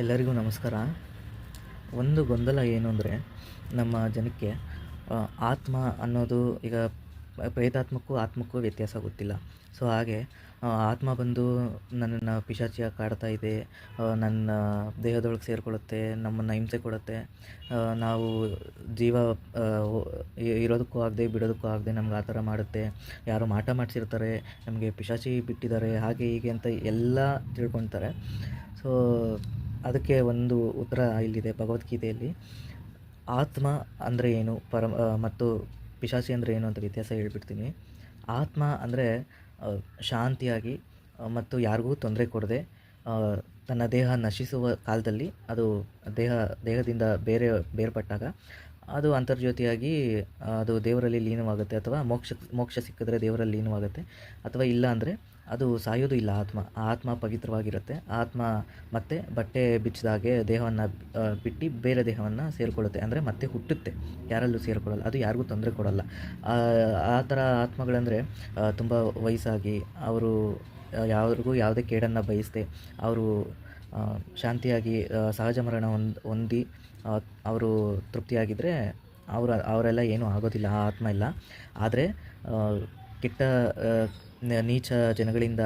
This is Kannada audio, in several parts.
ಎಲ್ಲರಿಗೂ ನಮಸ್ಕಾರ. ಒಂದು ಗೊಂದಲ ಏನು ಅಂದರೆ ನಮ್ಮ ಜನಕ್ಕೆ ಆತ್ಮ ಅನ್ನೋದು ಈಗ ಪ್ರೇತಾತ್ಮಕ್ಕೂ ಆತ್ಮಕ್ಕೂ ವ್ಯತ್ಯಾಸ ಗೊತ್ತಿಲ್ಲ. ಸೊ ಹಾಗೆ ಆತ್ಮ ಬಂದು ನನ್ನನ್ನು ಪಿಶಾಚಿಯಾಗಿ ಕಾಡ್ತಾ ಇದೆ ನನ್ನ ದೇಹದೊಳಗೆ ಸೇರಿಕೊಳ್ಳುತ್ತೆ, ನಮ್ಮನ್ನು ಹಿಂಸೆ ಕೊಡುತ್ತೆ ನಾವು ಜೀವ ಇರೋದಕ್ಕೂ ಆಗದೆ, ಬಿಡೋದಕ್ಕೂ ಆಗದೆ ನಮ್ಗೆ ಆ ಥರ ಮಾಡುತ್ತೆ. ಯಾರು ಮಾಟ ಮಾಡಿಸಿರ್ತಾರೆ, ನಮಗೆ ಪಿಶಾಚಿ ಬಿಟ್ಟಿದ್ದಾರೆ, ಹಾಗೆ ಹೀಗೆ ಅಂತ ಎಲ್ಲ ತಿಳ್ಕೊತಾರೆ ಸೊ ಅದಕ್ಕೆ ಒಂದು ಉತ್ತರ ಇಲ್ಲಿದೆ ಭಗವದ್ಗೀತೆಯಲ್ಲಿ. ಆತ್ಮ ಅಂದರೆ ಏನು? ಪರ ಮತ್ತು ಪಿಶಾಚಿ ಅಂದರೆ ಏನು ಅಂತ ವ್ಯತ್ಯಾಸ ಹೇಳ್ಬಿಡ್ತೀನಿ. ಆತ್ಮ ಅಂದರೆ ಶಾಂತಿಯಾಗಿ ಮತ್ತು ಯಾರಿಗೂ ತೊಂದರೆ ಕೊಡದೆ ತನ್ನ ದೇಹ ನಶಿಸುವ ಕಾಲದಲ್ಲಿ ಅದು ದೇಹ, ದೇಹದಿಂದ ಬೇರೆ, ಬೇರ್ಪಟ್ಟಾಗ ಅದು ಅಂತರ್ಜ್ಯೋತಿಯಾಗಿ ಅದು ದೇವರಲ್ಲಿ ಲೀನವಾಗುತ್ತೆ ಅಥವಾ ಮೋಕ್ಷ ಮೋಕ್ಷ ಸಿಕ್ಕಿದ್ರೆ ದೇವರಲ್ಲಿ ಲೀನವಾಗುತ್ತೆ ಅಥವಾ ಇಲ್ಲ ಅಂದರೆ ಅದು ಸಾಯೋದು ಇಲ್ಲ ಆತ್ಮ. ಆತ್ಮ ಪವಿತ್ರವಾಗಿರುತ್ತೆ. ಆತ್ಮ ಮತ್ತೆ ಬಟ್ಟೆ ಬಿಚ್ಚಿದಾಗೆ ದೇಹವನ್ನು ಬಿಟ್ಟು ಬೇರೆ ದೇಹವನ್ನು ಸೇರಿಕೊಳ್ಳುತ್ತೆ. ಅಂದರೆ ಮತ್ತೆ ಹುಟ್ಟುತ್ತೆ. ಯಾರಲ್ಲೂ ಸೇರಿಕೊಳ್ಳಲ್ಲ. ಅದು ಯಾರಿಗೂ ತೊಂದರೆ ಕೊಡಲ್ಲ. ಆ ಥರ ಆತ್ಮಗಳಂದರೆ ತುಂಬ ವಯಸ್ಸಾಗಿ ಅವರು ಯಾರಿಗೂ ಯಾವುದೇ ಕೇಡನ್ನು ಬಯಸದೆ ಅವರು ಶಾಂತಿಯಾಗಿ ಸಹಜ ಮರಣ ಹೊಂದ್, ಹೊಂದಿ ಅವರು ತೃಪ್ತಿಯಾಗಿದ್ದರೆ ಅವರ, ಅವರೆಲ್ಲ ಏನೂ ಆಗೋದಿಲ್ಲ. ಆ ಆತ್ಮ ಇಲ್ಲ. ಆದರೆ ಕೆಟ್ಟ ನೀಚ ಜನಗಳಿಂದ,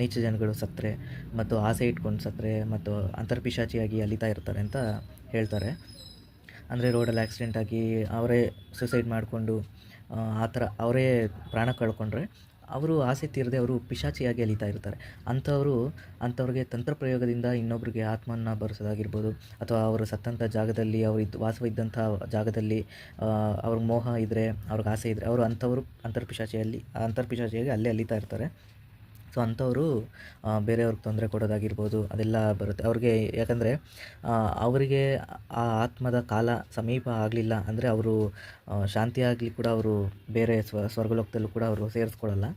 ನೀಚ ಜನಗಳು ಸತ್ತರೆ ಮತ್ತು ಆಸೆ ಇಟ್ಕೊಂಡು ಸತ್ತರೆ ಮತ್ತು ಅಂತರ್ಪಿಶಾಚಿಯಾಗಿ ಅಲಿತಾ ಇರ್ತಾರೆ ಅಂತ ಹೇಳ್ತಾರೆ. ಅಂದರೆ ರೋಡಲ್ಲಿ ಆಕ್ಸಿಡೆಂಟ್ ಆಗಿ ಅವರೇ ಸುಸೈಡ್ ಮಾಡಿಕೊಂಡು ಆ ಥರ ಅವರೇ ಪ್ರಾಣ ಕಳ್ಕೊಂಡ್ರೆ ಅವರು ಆಸೆ ತೀರದೆ ಅವರು ಪಿಶಾಚಿಯಾಗಿ ಅಲಿತಾ ಇರ್ತಾರೆ. ಅಂಥವರು ಅಂಥವ್ರಿಗೆ ತಂತ್ರ ಪ್ರಯೋಗದಿಂದ ಇನ್ನೊಬ್ರಿಗೆ ಆತ್ಮವನ್ನು ಬರೆಸೋದಾಗಿರ್ಬೋದು ಅಥವಾ ಅವರು ಸತ್ತಂಥ ಜಾಗದಲ್ಲಿ ಅವರು ಇದ್ದು ವಾಸವಿದ್ದಂಥ ಜಾಗದಲ್ಲಿ ಆ, ಅವ್ರಿಗೆ ಮೋಹ ಇದ್ದರೆ ಅವ್ರಿಗೆ ಆಸೆ ಇದ್ದರೆ ಅವರು ಅಂಥವರು ಅಂತರ್ಪಿಶಾಚಿಯಲ್ಲಿ ಅಂತರ್ಪಿಶಾಚಿಯಾಗಿ ಅಲ್ಲೇ ಅಲಿತಾ ಇರ್ತಾರೆ. ಸೊ ಅಂಥವರು ಬೇರೆಯವ್ರಿಗೆ ತೊಂದರೆ ಕೊಡೋದಾಗಿರ್ಬೋದು, ಅದೆಲ್ಲ ಬರುತ್ತೆ. ಅವ್ರಿಗೆ ಯಾಕಂದರೆ ಅವರಿಗೆ ಆ ಆತ್ಮದ ಕಾಲ ಸಮೀಪ ಆಗಲಿಲ್ಲ ಅಂದರೆ ಅವರು ಶಾಂತಿಯಾಗಲಿ ಕೂಡ ಅವರು ಬೇರೆ ಸ್ವ, ಸ್ವರ್ಗಲೋಕದಲ್ಲೂ ಕೂಡ ಅವರು ಸೇರಿಸ್ಕೊಳ್ಳಲ್ಲ.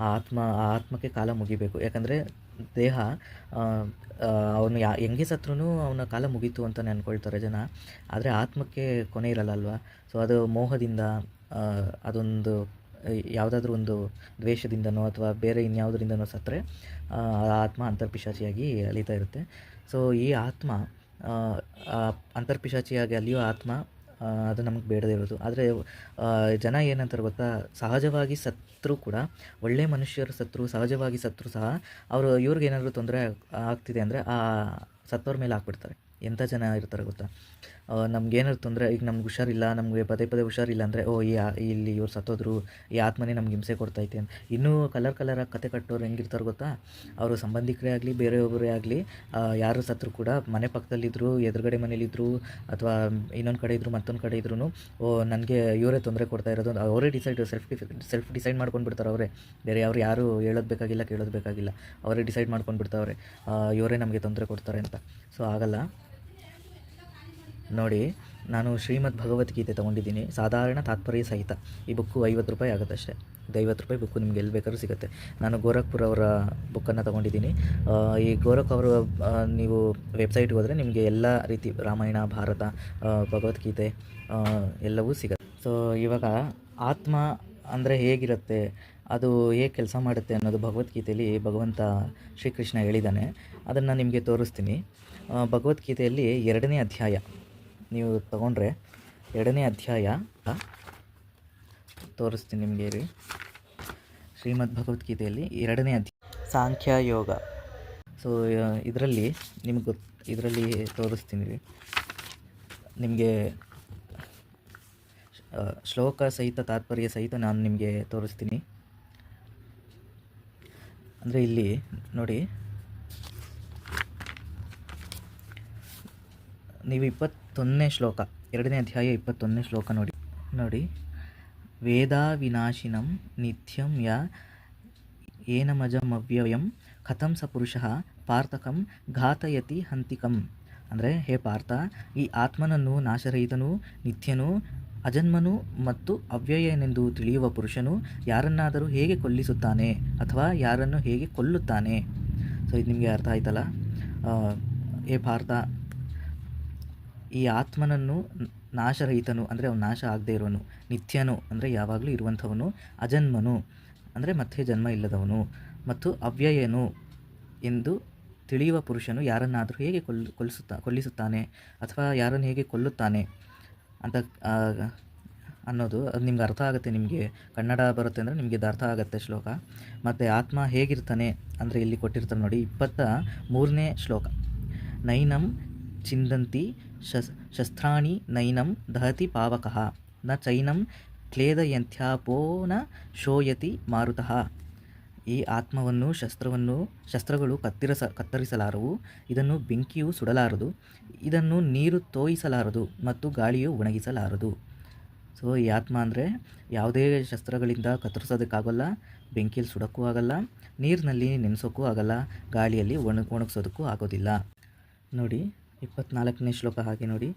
ಆ ಆತ್ಮ, ಆ ಆತ್ಮಕ್ಕೆ ಕಾಲ ಮುಗಿಬೇಕು. ಯಾಕಂದರೆ, ದೇಹ ಅವನು ಯಾ ಹೆಂಗೆ ಸತ್ರೂ ಅವನ ಕಾಲ ಮುಗೀತು ಅಂತಲೇ ಅಂದ್ಕೊಳ್ತಾರೆ ಜನ. ಆದರೆ ಆತ್ಮಕ್ಕೆ ಕೊನೆ ಇರಲ್ಲ ಅಲ್ವಾ? ಸೊ ಅದು ಮೋಹದಿಂದ ಅದೊಂದು ಯಾವುದಾದ್ರೂ ಒಂದು ದ್ವೇಷದಿಂದನೋ ಅಥವಾ ಬೇರೆ ಇನ್ಯಾವುದರಿಂದನೋ ಸತ್ತರೆ, ಆ ಆತ್ಮ ಅಂತರ್ಪಿಶಾಚಿಯಾಗಿ ಅಲಿತಾ ಇರುತ್ತೆ. ಸೊ ಈ ಆತ್ಮ ಅಂತರ್ಪಿಶಾಚಿಯಾಗಿ ಅಲಿಯೋ ಆತ್ಮ ಅದು ನಮಗೆ ಬೇಡದೇ ಇರೋದು. ಆದರೆ ಜನ ಏನಂತಾರೆ ಗೊತ್ತಾ? ಸಹಜವಾಗಿ ಸತ್ರು ಕೂಡ, ಒಳ್ಳೆ ಮನುಷ್ಯರು ಸತ್ರು, ಸಹಜವಾಗಿ ಸತ್ರು ಸಹ, ಅವರು, ಇವ್ರಿಗೆ ಏನಾದರೂ ತೊಂದರೆ ಆಗ್ತಿದೆ ಅಂದರೆ ಆ ಸತ್ತವ್ರ ಮೇಲೆ ಹಾಕ್ಬಿಡ್ತಾರೆ. ಎಂಥ ಜನ ಇರ್ತಾರೆ ಗೊತ್ತಾ? ನಮ್ಗೆ ಏನಾದ್ರು ತೊಂದರೆ ಈಗ ನಮ್ಗೆ ಹುಷಾರಿಲ್ಲ, ನಮಗೆ ಪದೇ ಪದೇ ಹುಷಾರಿಲ್ಲ ಅಂದರೆ, ಓ, ಈ ಇಲ್ಲಿ ಇವ್ರು ಸತ್ತೋದ್ರು, ಈ ಆತ್ಮನೇ ನಮ್ಗೆ ಹಿಂಸೆ ಕೊಡ್ತೈತೆ ಅಂತ. ಇನ್ನೂ ಕಲರ್ ಕಲರಾಗಿ ಕತೆ ಕಟ್ಟೋರು ಹೆಂಗಿರ್ತಾರೆ ಗೊತ್ತಾ? ಅವರು ಸಂಬಂಧಿಕರೇ ಆಗಲಿ ಬೇರೆಯೊಬ್ಬರೇ ಆಗಲಿ ಯಾರು ಸತ್ರು ಕೂಡ ಮನೆ ಪಕ್ಕದಲ್ಲಿದ್ದರು ಎದುರುಗಡೆ ಮನೇಲಿದ್ದರು ಅಥವಾ ಇನ್ನೊಂದು ಕಡೆ ಇದ್ದರು ಮತ್ತೊಂದು ಕಡೆ ಇದ್ರೂ ಓ, ನನಗೆ ಇವರೇ ತೊಂದರೆ ಕೊಡ್ತಾ ಇರೋದು ಅವರೇ ಡಿಸೈಡ್ ಸೆಲ್ಫ್ ಸೆಲ್ಫ್ ಡಿಸೈಡ್ ಮಾಡ್ಕೊಂಡು ಬಿಡ್ತಾರೆ ಅವರೇ. ಬೇರೆ ಅವ್ರು ಯಾರು ಹೇಳೋದು ಬೇಕಾಗಿಲ್ಲ, ಕೇಳೋದು ಬೇಕಾಗಿಲ್ಲ, ಅವರೇ ಡಿಸೈಡ್ ಮಾಡ್ಕೊಂಡು ಬಿಡ್ತಾವ್ರೆ. ಇವರೇ ನಮಗೆ ತೊಂದರೆ ಕೊಡ್ತಾರೆ ಅಂತ. ಸೊ ಆಗಲ್ಲ. ನೋಡಿ, ನಾನು ಶ್ರೀಮದ್ ಭಗವದ್ಗೀತೆ ತೊಗೊಂಡಿದ್ದೀನಿ. ಸಾಧಾರಣ ತಾತ್ಪರ್ಯ ಸಹಿತ. ಈ ಬುಕ್ಕು ಐವತ್ತು ರೂಪಾಯಿ ಆಗುತ್ತೆ ಅಷ್ಟೇ ಐವತ್ತು ರೂಪಾಯಿ ಬುಕ್ಕು ನಿಮ್ಗೆ ಎಲ್ಲಿ ಬೇಕಾದ್ರೂ ಸಿಗುತ್ತೆ. ನಾನು ಗೋರಖ್ಪುರ್ ಅವರ ಬುಕ್ಕನ್ನು ತೊಗೊಂಡಿದ್ದೀನಿ. ಈ ಗೋರಖ್ ಅವರ ನೀವು ವೆಬ್ಸೈಟ್ಗೆ ಹೋದರೆ ನಿಮಗೆ ಎಲ್ಲ ರೀತಿ ರಾಮಾಯಣ, ಭಾರತ ಭಗವದ್ಗೀತೆ ಎಲ್ಲವೂ ಸಿಗುತ್ತೆ. ಸೊ ಇವಾಗ ಆತ್ಮ ಅಂದರೆ ಹೇಗಿರುತ್ತೆ? ಅದು ಹೇಗೆ ಕೆಲಸ ಮಾಡುತ್ತೆ ಅನ್ನೋದು ಭಗವದ್ಗೀತೆಯಲ್ಲಿ ಭಗವಂತ ಶ್ರೀಕೃಷ್ಣ ಹೇಳಿದ್ದಾನೆ. ಅದನ್ನು ನಿಮಗೆ ತೋರಿಸ್ತೀನಿ. ಭಗವದ್ಗೀತೆಯಲ್ಲಿ ಎರಡನೇ ಅಧ್ಯಾಯ. ನೀವು ತಗೊಂಡ್ರೆ ಎರಡನೇ ಅಧ್ಯಾಯ ತೋರಿಸ್ತೀನಿ ನಿಮಗೆ ರೀ ಶ್ರೀಮದ್ ಭಗವದ್ಗೀತೆಯಲ್ಲಿ ಎರಡನೇ ಅಧ್ಯಾಯ. ಸಾಂಖ್ಯ ಯೋಗ. ಸೊ ಇದರಲ್ಲಿ ನಿಮ್ಗೆ ಗೊತ್ತು ಇದರಲ್ಲಿ ತೋರಿಸ್ತೀನಿ ರೀ ನಿಮಗೆ ಶ್ಲೋಕ ಸಹಿತ ತಾತ್ಪರ್ಯ ಸಹಿತ ನಾನು ನಿಮಗೆ ತೋರಿಸ್ತೀನಿ. ಅಂದರೆ ಇಲ್ಲಿ ನೋಡಿ ನೀವು ಇಪ್ಪತ್ತೊಂದನೇ ಶ್ಲೋಕ, ಎರಡನೇ ಅಧ್ಯಾಯ ಇಪ್ಪತ್ತೊಂದನೇ ಶ್ಲೋಕ ನೋಡಿ. ನೋಡಿ. ವೇದಾ ವಿನಾಶಿನಂ ನಿತ್ಯಂ ಯ ಏನಮಜಮವ್ಯಯಂ ಕಥಂ ಸ ಪುರುಷಃ ಪಾರ್ಥಕಂ ಘಾತಯತಿ ಹಂತಿಕಂ. ಅಂದರೆ ಹೇ ಪಾರ್ಥ, ಈ ಆತ್ಮನನ್ನು ನಾಶರಹಿತನೂ, ನಿತ್ಯನೂ, ಅಜನ್ಮನು ಮತ್ತು ಅವ್ಯಯನೆಂದು ತಿಳಿಯುವ ಪುರುಷನು ಯಾರನ್ನಾದರೂ ಹೇಗೆ ಕೊಲ್ಲಿಸುತ್ತಾನೆ ಅಥವಾ ಯಾರನ್ನು ಹೇಗೆ ಕೊಲ್ಲುತ್ತಾನೆ? ಸೊ ಇದು ನಿಮಗೆ ಅರ್ಥ ಆಯ್ತಲ್ಲ? ಹೇ ಪಾರ್ಥ ಈ ಆತ್ಮನನ್ನು ನಾಶರಹಿತನು, ಅಂದರೆ ಅವನು ನಾಶ ಆಗದೇ ಇರೋನು, ನಿತ್ಯನು, ಅಂದರೆ ಯಾವಾಗಲೂ ಇರುವಂಥವನು, ಅಜನ್ಮನು, ಅಂದರೆ ಮತ್ತೆ ಜನ್ಮ ಇಲ್ಲದವನು, ಮತ್ತು ಅವ್ಯಯನು ಎಂದು ತಿಳಿಯುವ ಪುರುಷನು ಯಾರನ್ನಾದರೂ ಹೇಗೆ ಕೊಲ್ ಕೊಲ್ಲಿಸುತ್ತಾ ಕೊಲ್ಲಿಸುತ್ತಾನೆ, ಅಥವಾ ಯಾರನ್ನು ಹೇಗೆ ಕೊಲ್ಲುತ್ತಾನೆ ಅಂತ ಅನ್ನೋದು ಅದು ನಿಮ್ಗೆ ಅರ್ಥ ಆಗುತ್ತೆ ನಿಮಗೆ. ಕನ್ನಡ ಬರುತ್ತೆ ಅಂದರೆ ನಿಮಗೆ ಇದು ಅರ್ಥ ಆಗುತ್ತೆ ಶ್ಲೋಕ. ಮತ್ತು ಆತ್ಮ ಹೇಗಿರ್ತಾನೆ ಅಂದರೆ ಇಲ್ಲಿ ಕೊಟ್ಟಿರ್ತಾರೆ ನೋಡಿ, ಇಪ್ಪತ್ತ ಮೂರನೇ ಶ್ಲೋಕ. ನೈನಂ ಚಿಂದಂತಿ ಶಸ್, ಶಸ್ತ್ರಾಣಿ ನೈನಂ ದಹತಿ ಪಾವಕಃ. ನ ಚೈನಂ ಕ್ಲೇದಯಂಥ್ಯಾಪೋ ನ ಶೋಯತಿ ಮಾರುತಃ. ಈ ಆತ್ಮವನ್ನು, ಶಸ್ತ್ರವನ್ನು, ಶಸ್ತ್ರಗಳು ಕತ್ತಿರಸ, ಕತ್ತರಿಸಲಾರವು. ಇದನ್ನು ಬೆಂಕಿಯು ಸುಡಲಾರದು. ಇದನ್ನು ನೀರು ತೋಯಿಸಲಾರದು ಮತ್ತು ಗಾಳಿಯು ಒಣಗಿಸಲಾರದು. ಸೊ, ಈ ಆತ್ಮ ಅಂದರೆ ಯಾವುದೇ ಶಸ್ತ್ರಗಳಿಂದ ಕತ್ತರಿಸೋದಕ್ಕಾಗಲ್ಲ, ಬೆಂಕಿಯಲ್ಲಿ ಸುಡೋಕ್ಕೂ ಆಗಲ್ಲ, ನೀರಿನಲ್ಲಿ ನೆನೆಸೋಕ್ಕೂ ಆಗಲ್ಲ, ಗಾಳಿಯಲ್ಲಿ ಒಣ ಒಣಗಿಸೋದಕ್ಕೂ ಆಗೋದಿಲ್ಲ. ನೋಡಿ ಇಪ್ಪತ್ನಾಲ್ಕನೇ ಶ್ಲೋಕ ಹಾಗೆ ನೋಡಿ.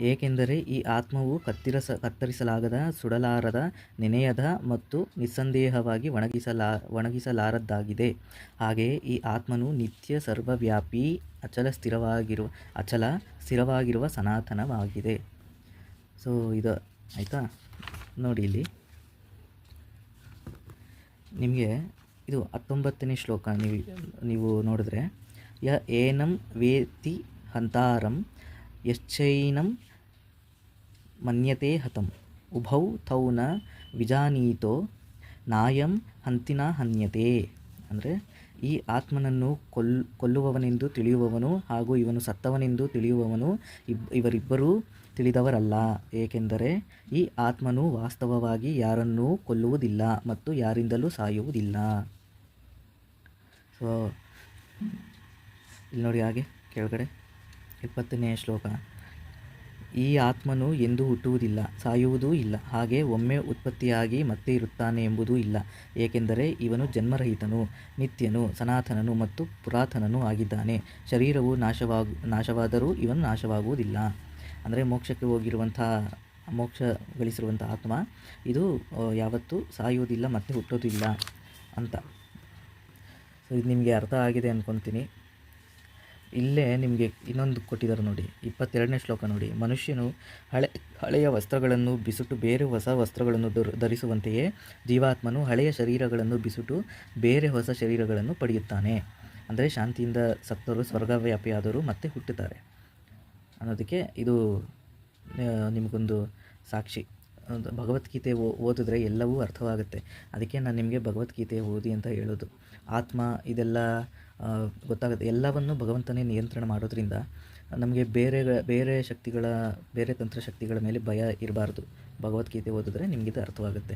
ಏಕೆಂದರೆ ಈ ಆತ್ಮವು ಕತ್ತಿರಸ, ಕತ್ತರಿಸಲಾಗದ, ಸುಡಲಾರದ, ನೆನೆಯದ ಮತ್ತು ನಿಸ್ಸಂದೇಹವಾಗಿ ಒಣಗಿಸಲಾ, ಒಣಗಿಸಲಾರದ್ದಾಗಿದೆ. ಹಾಗೆಯೇ ಈ ಆತ್ಮನು ನಿತ್ಯ ಸರ್ವವ್ಯಾಪಿ, ಅಚಲ ಸ್ಥಿರವಾಗಿರುವ ಅಚಲ ಸ್ಥಿರವಾಗಿರುವ ಸನಾತನವಾಗಿದೆ. ಸೊ ಇದು ಆಯಿತಾ? ನೋಡಿ ಇಲ್ಲಿ. ನಿಮಗೆ ಇದು ಹತ್ತೊಂಬತ್ತನೇ ಶ್ಲೋಕ ನೀವು ನೀವು ನೋಡಿದ್ರೆ. ಯ ಏನಂ ವೇತಿ ಹಂತಾರಂ ಯಶ್ಚೈನಂ ಮನ್ಯತೆ ಹತಂ ಉಭೌ ತೌ ನ ವಿಜಾನೀತೋ ನಾಯಂ ಹಂತಿನ ಹನ್ಯತೆ ಅಂದರೆ ಈ ಆತ್ಮನನ್ನು ಕೊಲ್, ಕೊಲ್ಲುವವನೆಂದು ತಿಳಿಯುವವನು ಹಾಗೂ ಇವನು ಸತ್ತವನೆಂದು ತಿಳಿಯುವವನು ಇಬ್, ಇವರಿಬ್ಬರೂ ತಿಳಿದವರಲ್ಲ. ಏಕೆಂದರೆ ಈ ಆತ್ಮನು ವಾಸ್ತವವಾಗಿ ಯಾರನ್ನೂ ಕೊಲ್ಲುವುದಿಲ್ಲ ಮತ್ತು ಯಾರಿಂದಲೂ ಸಾಯುವುದಿಲ್ಲ. ಸೊ ಇಲ್ಲಿ ನೋಡಿ ಹಾಗೆ, ಕೆಳಗಡೆ. ಇಪ್ಪತ್ತನೇ ಶ್ಲೋಕ. ಈ ಆತ್ಮನು ಎಂದು ಹುಟ್ಟುವುದಿಲ್ಲ, ಸಾಯುವುದೂ ಇಲ್ಲ, ಹಾಗೆ ಒಮ್ಮೆ ಉತ್ಪತ್ತಿಯಾಗಿ ಮತ್ತೆ ಇರುತ್ತಾನೆ ಎಂಬುದೂ ಇಲ್ಲ, ಏಕೆಂದರೆ ಇವನು ಜನ್ಮರಹಿತನು, ನಿತ್ಯನು, ಸನಾತನನು ಮತ್ತು ಪುರಾತನನು ಆಗಿದ್ದಾನೆ, ಶರೀರವು ನಾಶವಾಗ, ನಾಶವಾದರೂ ಇವನು ನಾಶವಾಗುವುದಿಲ್ಲ. ಅಂದರೆ ಮೋಕ್ಷಕ್ಕೆ ಹೋಗಿರುವಂಥ ಮೋಕ್ಷ ಗಳಿಸಿರುವಂಥ ಆತ್ಮ, ಇದು ಯಾವತ್ತೂ ಸಾಯುವುದಿಲ್ಲ ಮತ್ತೆ ಹುಟ್ಟೋದಿಲ್ಲ ಅಂತ. ಸೊ ಇದು ನಿಮಗೆ ಅರ್ಥ ಆಗಿದೆ ಅಂದ್ಕೊತೀನಿ ಇಲ್ಲೇ ನಿಮಗೆ ಇನ್ನೊಂದು ಕೊಟ್ಟಿದ್ದಾರೆ ನೋಡಿ, ಇಪ್ಪತ್ತೆರಡನೇ ಶ್ಲೋಕ ನೋಡಿ. ಮನುಷ್ಯನು ಹಳೆ, ಹಳೆಯ ವಸ್ತ್ರಗಳನ್ನು ಬಿಸುಟು, ಬೇರೆ ಹೊಸ ವಸ್ತ್ರಗಳನ್ನು ಧರ್- ಧರಿಸುವಂತೆಯೇ ಜೀವಾತ್ಮನು ಹಳೆಯ ಶರೀರಗಳನ್ನು ಬಿಸುಟು, ಬೇರೆ ಹೊಸ ಶರೀರಗಳನ್ನು ಪಡೆಯುತ್ತಾನೆ. ಅಂದರೆ ಶಾಂತಿಯಿಂದ ಸತ್ತವರು ಸ್ವರ್ಗವ್ಯಾಪಿಯಾದರು ಮತ್ತೆ ಹುಟ್ಟುತ್ತಾರೆ. ಅನ್ನೋದಕ್ಕೆ ಇದು ನಿಮಗೊಂದು ಸಾಕ್ಷಿ. ಭಗವದ್ಗೀತೆ ಓ- ಓದಿದ್ರೆ ಎಲ್ಲವೂ ಅರ್ಥವಾಗುತ್ತೆ. ಅದಕ್ಕೆ ನಾನು ನಿಮಗೆ ಭಗವದ್ಗೀತೆ ಓದಿ ಅಂತ ಹೇಳೋದು. ಆತ್ಮ ಇದೆಲ್ಲ ಗೊತ್ತಾಗುತ್ತೆ. ಎಲ್ಲವನ್ನು ಭಗವಂತನೇ ನಿಯಂತ್ರಣ ಮಾಡೋದ್ರಿಂದ ನಮಗೆ ಬೇರೆ ಬೇರೆ ಶಕ್ತಿಗಳ, ಬೇರೆ ತಂತ್ರಶಕ್ತಿಗಳ ಮೇಲೆ ಭಯ ಇರಬಾರ್ದು. ಭಗವದ್ಗೀತೆ ಓದಿದ್ರೆ ನಿಮಗಿದು ಅರ್ಥವಾಗುತ್ತೆ.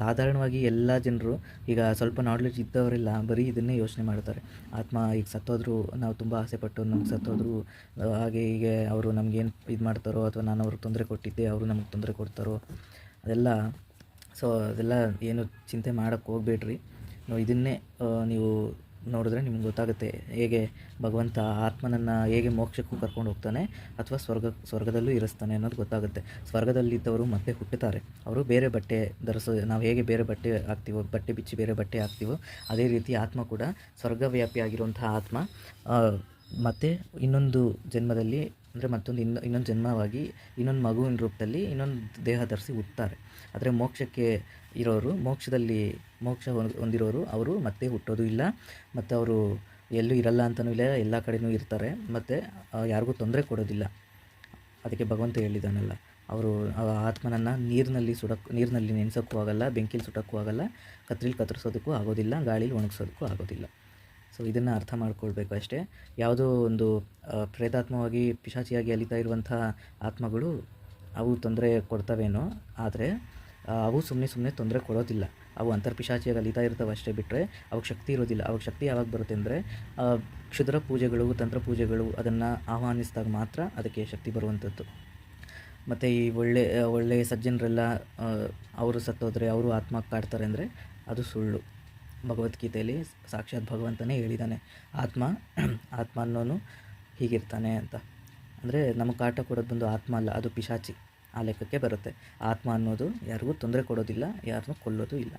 ಸಾಧಾರಣವಾಗಿ ಎಲ್ಲ ಜನರು ಈಗ ಸ್ವಲ್ಪ ನಾಲೆಡ್ಜ್ ಇದ್ದವರೆಲ್ಲ ಬರೀ ಇದನ್ನೇ ಯೋಚನೆ ಮಾಡ್ತಾರೆ. ಆತ್ಮ ಈಗ ಸತ್ತೋದ್ರು, ನಾವು ತುಂಬ ಆಸೆಪಟ್ಟು ನಮ್ಗೆ ಸತ್ತೋದ್ರು, ಹಾಗೆ ಹೀಗೆ ಅವರು ನಮಗೇನು ಇದು ಮಾಡ್ತಾರೋ ಅಥವಾ ನಾನು ಅವ್ರಿಗೆ ತೊಂದರೆ ಕೊಟ್ಟಿದ್ದೆ, ಅವರು ನಮಗೆ ತೊಂದರೆ ಕೊಡ್ತಾರೋ, ಅದೆಲ್ಲ, ಸೊ ಅದೆಲ್ಲ ಏನು ಚಿಂತೆ ಮಾಡೋಕ್ಕೆ ಹೋಗ್ಬೇಡ್ರಿ. ಇದನ್ನೇ ನೀವು ನೋಡಿದ್ರೆ ನಿಮ್ಗೆ ಗೊತ್ತಾಗುತ್ತೆ ಹೇಗೆ ಭಗವಂತ ಆತ್ಮನನ್ನು ಹೇಗೆ ಮೋಕ್ಷಕ್ಕೂ ಕರ್ಕೊಂಡು ಹೋಗ್ತಾನೆ ಅಥವಾ ಸ್ವರ್ಗ, ಸ್ವರ್ಗದಲ್ಲೂ ಇರಿಸ್ತಾನೆ ಅನ್ನೋದು ಗೊತ್ತಾಗುತ್ತೆ. ಸ್ವರ್ಗದಲ್ಲಿದ್ದವರು ಮತ್ತೆ ಹುಟ್ಟುತ್ತಾರೆ. ಅವರು ಬೇರೆ ಬಟ್ಟೆ ಧರಿಸೋ, ನಾವು ಹೇಗೆ ಬೇರೆ ಬಟ್ಟೆ ಹಾಕ್ತೀವೋ, ಬಟ್ಟೆ ಬಿಚ್ಚಿ ಬೇರೆ ಬಟ್ಟೆ ಹಾಕ್ತೀವೋ, ಅದೇ ರೀತಿ ಆತ್ಮ ಕೂಡ ಸ್ವರ್ಗವ್ಯಾಪಿಯಾಗಿರುವಂತಹ ಆತ್ಮ ಮತ್ತು ಇನ್ನೊಂದು ಜನ್ಮದಲ್ಲಿ ಅಂದರೆ ಮತ್ತೊಂದು ಇನ್ನು, ಇನ್ನೊಂದು ಜನ್ಮವಾಗಿ ಇನ್ನೊಂದು ಮಗುವಿನ ರೂಪದಲ್ಲಿ ಇನ್ನೊಂದು ದೇಹ ಧರಿಸಿ ಹುಟ್ಟುತ್ತಾರೆ. ಆದರೆ ಮೋಕ್ಷಕ್ಕೆ ಇರೋರು, ಮೋಕ್ಷದಲ್ಲಿ ಮೋಕ್ಷ ಹೊಂದ್- ಹೊಂದಿರೋರು ಅವರು ಮತ್ತೆ ಹುಟ್ಟೋದು ಇಲ್ಲ. ಮತ್ತು ಅವರು ಎಲ್ಲೂ ಇರಲ್ಲ ಅಂತಲೂ ಇಲ್ಲ, ಎಲ್ಲ ಕಡೆಯೂ ಇರ್ತಾರೆ. ಮತ್ತು ಯಾರಿಗೂ ತೊಂದರೆ ಕೊಡೋದಿಲ್ಲ. ಅದಕ್ಕೆ ಭಗವಂತ ಹೇಳಿದಾನಲ್ಲ, ಅವರು ಆತ್ಮನನ್ನು ನೀರಿನಲ್ಲಿ ಸುಡಕ್, ನೀರಿನಲ್ಲಿ ನೆನೆಸೋಕ್ಕೂ ಆಗಲ್ಲ, ಬೆಂಕಿಲಿ ಸುಡೋಕ್ಕೂ ಆಗಲ್ಲ, ಕತ್ರಿಲಿ ಕತ್ತರಿಸೋದಕ್ಕೂ ಆಗೋದಿಲ್ಲ, ಗಾಳೀಲಿ ಒಣಗಿಸೋದಕ್ಕೂ ಆಗೋದಿಲ್ಲ. ಸೊ ಇದನ್ನು ಅರ್ಥ ಮಾಡ್ಕೊಳ್ಬೇಕು ಅಷ್ಟೇ. ಯಾವುದೋ ಒಂದು ಪ್ರೇತಾತ್ಮವಾಗಿ, ಪಿಶಾಚಿಯಾಗಿ ಅಲಿತಾ ಇರುವಂಥ ಆತ್ಮಗಳು ಅವು ತೊಂದರೆ ಕೊಡ್ತವೇನೋ, ಆದರೆ ಅವು ಸುಮ್ಮನೆ ಸುಮ್ಮನೆ ತೊಂದರೆ ಕೊಡೋದಿಲ್ಲ. ಅವು ಅಂತರ್ಪಿಶಾಚಿಯಾಗಿ ಅಲಿತಾ ಇರ್ತವೆ ಅಷ್ಟೇ ಬಿಟ್ಟರೆ ಅವಕ್ಕೆ ಶಕ್ತಿ ಇರೋದಿಲ್ಲ. ಅವಾಗ ಶಕ್ತಿ ಯಾವಾಗ ಬರುತ್ತೆ ಅಂದರೆ ಕ್ಷುದ್ರ ಪೂಜೆಗಳು, ತಂತ್ರ ಪೂಜೆಗಳು, ಅದನ್ನು ಆಹ್ವಾನಿಸಿದಾಗ ಮಾತ್ರ ಅದಕ್ಕೆ ಶಕ್ತಿ ಬರುವಂಥದ್ದು. ಮತ್ತು ಈ ಒಳ್ಳೆ, ಒಳ್ಳೆಯ ಸಜ್ಜನರೆಲ್ಲ ಅವರು ಸತ್ತೋದ್ರೆ, ಅವರು ಆತ್ಮ ಕಾಡ್ತಾರೆ ಅಂದರೆ ಅದು ಸುಳ್ಳು. ಭಗವದ್ಗೀತೆಯಲ್ಲಿ ಸಾಕ್ಷಾತ್ ಭಗವಂತನೇ ಹೇಳಿದ್ದಾನೆ, ಆತ್ಮ ಆತ್ಮ ಅನ್ನೋನು ಹೀಗಿರ್ತಾನೆ ಅಂತ. ಅಂದರೆ ನಮಗೆ ಕಾಟ ಕೊಡೋದು ಬಂದು ಆತ್ಮ ಅಲ್ಲ, ಅದು ಪಿಶಾಚಿ ಆ ಲೆಕ್ಕಕ್ಕೆ ಬರುತ್ತೆ. ಆತ್ಮ ಅನ್ನೋದು ಯಾರಿಗೂ ತೊಂದರೆ ಕೊಡೋದಿಲ್ಲ, ಯಾರನ್ನೂ ಕೊಲ್ಲೋದು ಇಲ್ಲ.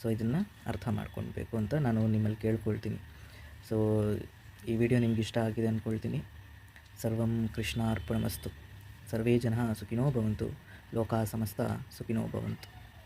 ಸೊ ಇದನ್ನು ಅರ್ಥ ಮಾಡ್ಕೊಳ್ಬೇಕು ಅಂತ ನಾನು ನಿಮ್ಮಲ್ಲಿ ಕೇಳ್ಕೊಳ್ತೀನಿ. ಸೊ ಈ ವಿಡಿಯೋ ನಿಮ್ಗೆ ಇಷ್ಟ ಆಗಿದೆ ಅಂದ್ಕೊಳ್ತೀನಿ ಸರ್ವಂ ಕೃಷ್ಣ ಅರ್ಪಣಮಸ್ತು ಸರ್ವೇ ಜನ ಸುಖಿನೋ ಭವಂತು. ಲೋಕ ಸಮಸ್ತ ಸುಖಿನೋ ಭವಂತು.